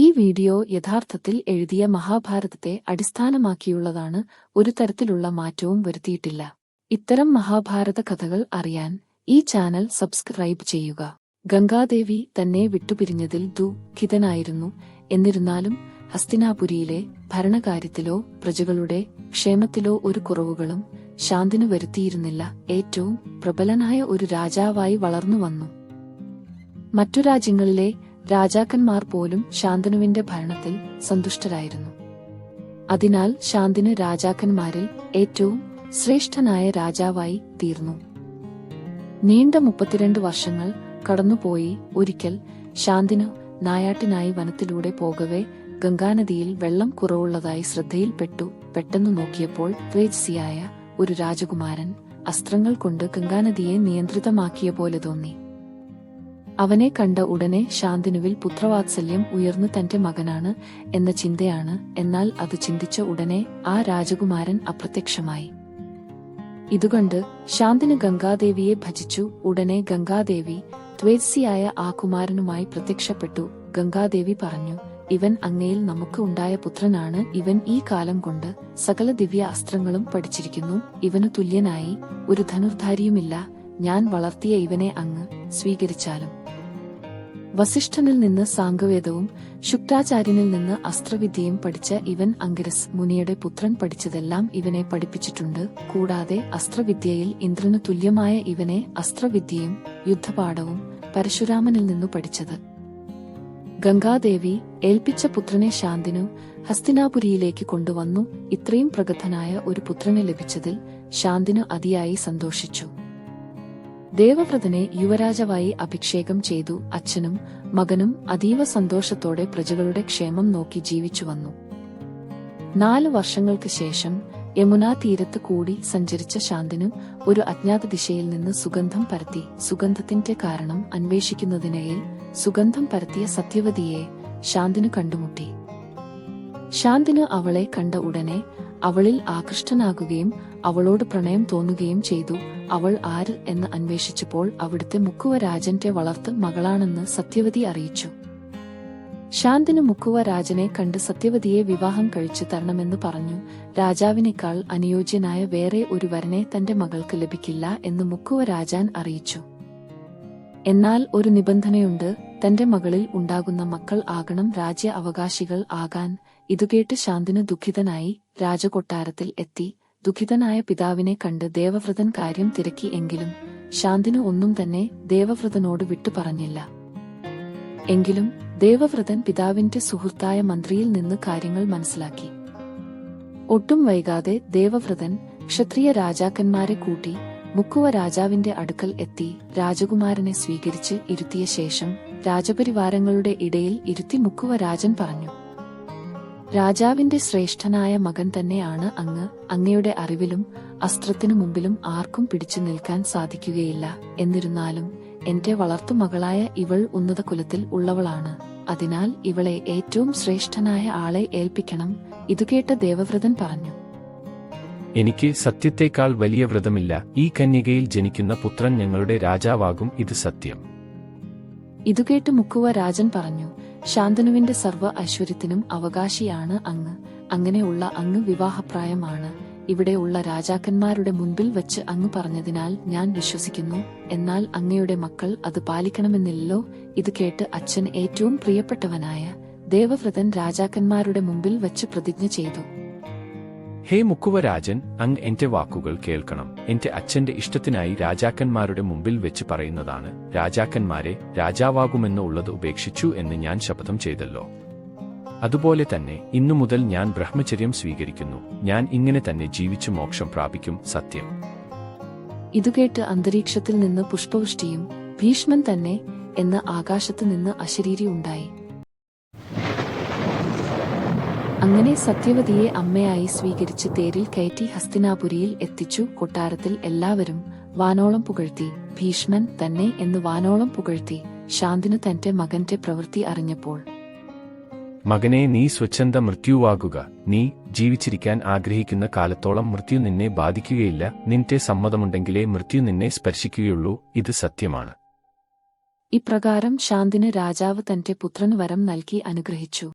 ഈ വീഡിയോ യഥാർത്ഥത്തിൽ എഴുതിയ മഹാഭാരതത്തെ അടിസ്ഥാനമാക്കിയുള്ളതാണ് ഒരു തരത്തിലുള്ള മാറ്റവും വരുത്തിയിട്ടില്ല. ഇത്തരം മഹാഭാരത കഥകൾ അറിയാൻ ഈ ചാനൽ സബ്സ്ക്രൈബ് ചെയ്യുക. ഗംഗാദേവി തന്നെ വിട്ടുപിരിഞ്ഞതിൽ ദുഃഖിതനായിരുന്നു. എന്നിരുന്നാലും ഹസ്തിനാപുരിയിലെ ഭരണകാര്യത്തിലോ പ്രജകളുടെ ക്ഷേമത്തിലോ ഒരു കുറവുകളും ശാന്തിനു വരുത്തിയിരുന്നില്ല. ഏറ്റവും പ്രബലനായ ഒരു രാജാവായി വളർന്നു വന്നു മറ്റു രാജ്യങ്ങളിലെ രാജാക്കന്മാർ പോലും ശാന്തനുവിന്റെ ഭരണത്തിൽ സന്തുഷ്ടരായിരുന്നു. അതിനാൽ ശാന്തിന് രാജാക്കന്മാരിൽ ഏറ്റവും ശ്രേഷ്ഠനായ രാജാവായി തീർന്നു. നീണ്ട മുപ്പത്തിരണ്ട് വർഷങ്ങൾ കടന്നുപോയി ഒരിക്കൽ ശാന്തിനു നായാട്ടിനായി വനത്തിലൂടെ പോകവേ ഗംഗാനദിയിൽ വെള്ളം കുറവുള്ളതായി ശ്രദ്ധയിൽപ്പെട്ടു. പെട്ടെന്ന് നോക്കിയപ്പോൾ ത്വേജ്സിയായ ഒരു രാജകുമാരൻ അസ്ത്രങ്ങൾ കൊണ്ട് ഗംഗാനദിയെ നിയന്ത്രിതമാക്കിയ പോലെ തോന്നി. അവനെ കണ്ട ഉടനെ ശാന്തിനുവിൽ പുത്രവാത്സല്യം ഉയർന്നു തന്റെ മകനാണ് എന്ന ചിന്തയാണ്. എന്നാൽ അത് ചിന്തിച്ച ഉടനെ ആ രാജകുമാരൻ അപ്രത്യക്ഷമായി. ഇതുകൊണ്ട് ശാന്തിന് ഗംഗാദേവിയെ ഭജിച്ചു. ഉടനെ ഗംഗാദേവി ത്വേത്സിയായ ആ കുമാരനുമായി പ്രത്യക്ഷപ്പെട്ടു. ഗംഗാദേവി പറഞ്ഞു ഇവൻ അങ്ങയിൽ നമുക്ക് ഉണ്ടായ പുത്രനാണ്. ഇവൻ ഈ കാലം കൊണ്ട് സകല ദിവ്യ അസ്ത്രങ്ങളും പഠിച്ചിരിക്കുന്നു. ഇവനു തുല്യനായി ഒരു ധനുർധാരിയുമില്ല. ഞാൻ വളർത്തിയ ഇവനെ അങ്ങ് സ്വീകരിച്ചാലും. വസിഷ്ഠനിൽ നിന്ന് സാംഗവേദവും ശുക്രാചാര്യനിൽ നിന്ന് അസ്ത്രവിദ്യയും പഠിച്ച ഇവൻ അങ്കിരസ് മുനിയുടെ പുത്രൻ പഠിച്ചതെല്ലാം ഇവനെ പഠിപ്പിച്ചിട്ടുണ്ട്. കൂടാതെ അസ്ത്രവിദ്യയിൽ ഇന്ദ്രനു തുല്യമായ ഇവനെ അസ്ത്രവിദ്യയും യുദ്ധപാഠവും പരശുരാമനിൽ നിന്നു പഠിച്ചത്. ഗംഗാദേവി ഏൽപ്പിച്ച പുത്രനെ ശാന്തിനു ഹസ്തിനാപുരിയിലേക്ക് കൊണ്ടുവന്നു. ഇത്രയും പ്രഗത്ഭനായ ഒരു പുത്രനെ ലഭിച്ചതിൽ ശാന്തിനു അതിയായി സന്തോഷിച്ചു. ദേവവ്രതനെ യുവരാജാവായി അഭിഷേകം ചെയ്തു അച്ഛനും മകനും അതീവ സന്തോഷത്തോടെ പ്രജകളുടെ ക്ഷേമം നോക്കി ജീവിച്ചു വന്നു. നാല് വർഷങ്ങൾക്ക് ശേഷം യമുനാ തീരത്ത് കൂടി സഞ്ചരിച്ച ശാന്തിനു ഒരു അജ്ഞാത ദിശയിൽ നിന്ന് സുഗന്ധം പരത്തി സുഗന്ധത്തിന്റെ കാരണം അന്വേഷിക്കുന്നതിനിടയിൽ സുഗന്ധം പരത്തിയ സത്യവതിയെ ശാന്തിനു കണ്ടുമുട്ടി. ശാന്തിനു അവളെ കണ്ട ഉടനെ അവളിൽ ആകൃഷ്ടനാകുകയും അവളോട് പ്രണയം തോന്നുകയും ചെയ്തു. അവൾ ആര് എന്ന് അന്വേഷിച്ചപ്പോൾ അവിടുത്തെ മുക്കുവ രാജന്റെ വളർത്ത് മകളാണെന്ന് സത്യവതി അറിയിച്ചു. ശാന്തിന് മുക്കുവ രാജനെ കണ്ട് സത്യവതിയെ വിവാഹം കഴിച്ചു തരണമെന്ന് പറഞ്ഞു. രാജാവിനേക്കാൾ അനുയോജ്യനായ വേറെ ഒരു വരനെ തന്റെ മകൾക്ക് ലഭിക്കില്ല എന്ന് മുക്കുവ രാജാൻ അറിയിച്ചു. എന്നാൽ ഒരു നിബന്ധനയുണ്ട് തന്റെ മകളിൽ ഉണ്ടാകുന്ന മക്കൾ ആകണം രാജ്യ അവകാശികൾ ആകാൻ. ഇതുകേട്ട് ശാന്തിന് ദുഃഖിതനായി രാജകൊട്ടാരത്തിൽ എത്തി ദുഃഖിതനായ പിതാവിനെ കണ്ട് ദേവവ്രതൻ കാര്യം തിരക്കി എങ്കിലും ശാന്തിന് ഒന്നും തന്നെ ദേവവ്രതനോട് വിട്ടു പറഞ്ഞില്ല. എങ്കിലും ദേവവ്രതൻ പിതാവിന്റെ സുഹൃത്തായ മന്ത്രിയിൽ നിന്ന് കാര്യങ്ങൾ മനസ്സിലാക്കി. ഒട്ടും വൈകാതെ ദേവവ്രതൻ ക്ഷത്രിയ രാജാക്കന്മാരെ കൂട്ടി മുക്കുവ രാജാവിന്റെ അടുക്കൽ എത്തി രാജകുമാരനെ സ്വീകരിച്ച് ഇരുത്തിയ ശേഷം രാജപരിവാരങ്ങളുടെ ഇടയിൽ ഇരുത്തി മുക്കുവ രാജൻ പറഞ്ഞു രാജാവിന്റെ ശ്രേഷ്ഠനായ മകൻ തന്നെയാണ് അങ്ങ്. അങ്ങയുടെ അറിവിലും അസ്ത്രത്തിനു മുമ്പിലും ആർക്കും പിടിച്ചു നിൽക്കാൻ സാധിക്കുകയില്ല. എന്നിരുന്നാലും എന്റെ വളർത്തുമകളായ ഇവൾ ഉന്നത കുലത്തിൽ ഉള്ളവളാണ്. അതിനാൽ ഇവളെ ഏറ്റവും ശ്രേഷ്ഠനായ ആളെ ഏൽപ്പിക്കണം ഇതുകേട്ട ദേവവ്രതൻ പറഞ്ഞു. എനിക്ക് സത്യത്തെക്കാൾ വലിയ വ്രതമില്ല. ഈ കന്യകയിൽ ജനിക്കുന്ന പുത്രൻ ഞങ്ങളുടെ രാജാവാകും ഇത് സത്യം. ഇതുകേട്ട് മുക്കുവ രാജൻ പറഞ്ഞു ശാന്തനുവിന്റെ സർവ ഐശ്വര്യത്തിനും അവകാശിയാണ് അങ്ങ്. അങ്ങനെയുള്ള അങ്ങ് വിവാഹപ്രായമാണ്. ഇവിടെയുള്ള രാജാക്കന്മാരുടെ മുൻപിൽ വച്ച് അങ്ങ് പറഞ്ഞതിനാൽ ഞാൻ വിശ്വസിക്കുന്നു. എന്നാൽ അങ്ങയുടെ മക്കൾ അത് പാലിക്കണമെന്നില്ലല്ലോ? ഇത് കേട്ട് അച്ഛൻ ഏറ്റവും പ്രിയപ്പെട്ടവനായ ദേവവ്രതൻ രാജാക്കന്മാരുടെ മുമ്പിൽ വച്ച് പ്രതിജ്ഞ ചെയ്തു. ഹേ മുക്കുവരാജൻ അങ് എന്റെ വാക്കുകൾ കേൾക്കണം. എന്റെ അച്ഛന്റെ ഇഷ്ടത്തിനായി രാജാക്കന്മാരുടെ മുമ്പിൽ വെച്ച് പറയുന്നതാണ് രാജാക്കന്മാരെ രാജാവാകുമെന്ന് ഉള്ളത് ഉപേക്ഷിച്ചു എന്ന് ഞാൻ ശപഥം ചെയ്തല്ലോ. അതുപോലെ തന്നെ ഇന്നു മുതൽ ഞാൻ ബ്രഹ്മചര്യം സ്വീകരിക്കുന്നു ഞാൻ ഇങ്ങനെ തന്നെ ജീവിച്ചു മോക്ഷം പ്രാപിക്കും സത്യം. ഇതുകേട്ട് അന്തരീക്ഷത്തിൽ നിന്ന് പുഷ്പവൃഷ്ടിയും ഭീഷ്മൻ തന്നെ എന്ന് ആകാശത്തു നിന്ന് അശരീരി ഉണ്ടായി. അങ്ങനെ സത്യവതിയെ അമ്മയായി സ്വീകരിച്ച് തേരിൽ കയറ്റി ഹസ്തിനാപുരിയിൽ എത്തിച്ചു. കൊട്ടാരത്തിൽ എല്ലാവരും വാനോളം പുകഴ്ത്തി. ഭീഷ്മൻ തന്നെ എന്ന് വാനോളം പുകഴ്ത്തി. ശാന്തിനു തന്റെ മകന്റെ പ്രവൃത്തി അറിഞ്ഞപ്പോൾ. മകനെ നീ സ്വച്ഛന്ത മൃത്യുവാകുക. നീ ജീവിച്ചിരിക്കാൻ ആഗ്രഹിക്കുന്ന കാലത്തോളം മൃത്യു നിന്നെ ബാധിക്കുകയില്ല. നിന്റെ സമ്മതമുണ്ടെങ്കിലേ മൃത്യു നിന്നെ സ്പർശിക്കുകയുള്ളൂ. ഇത് സത്യമാണ്. ഇപ്രകാരം ശാന്തിന് രാജാവ് തന്റെ പുത്രന് വരം നൽകി അനുഗ്രഹിച്ചു.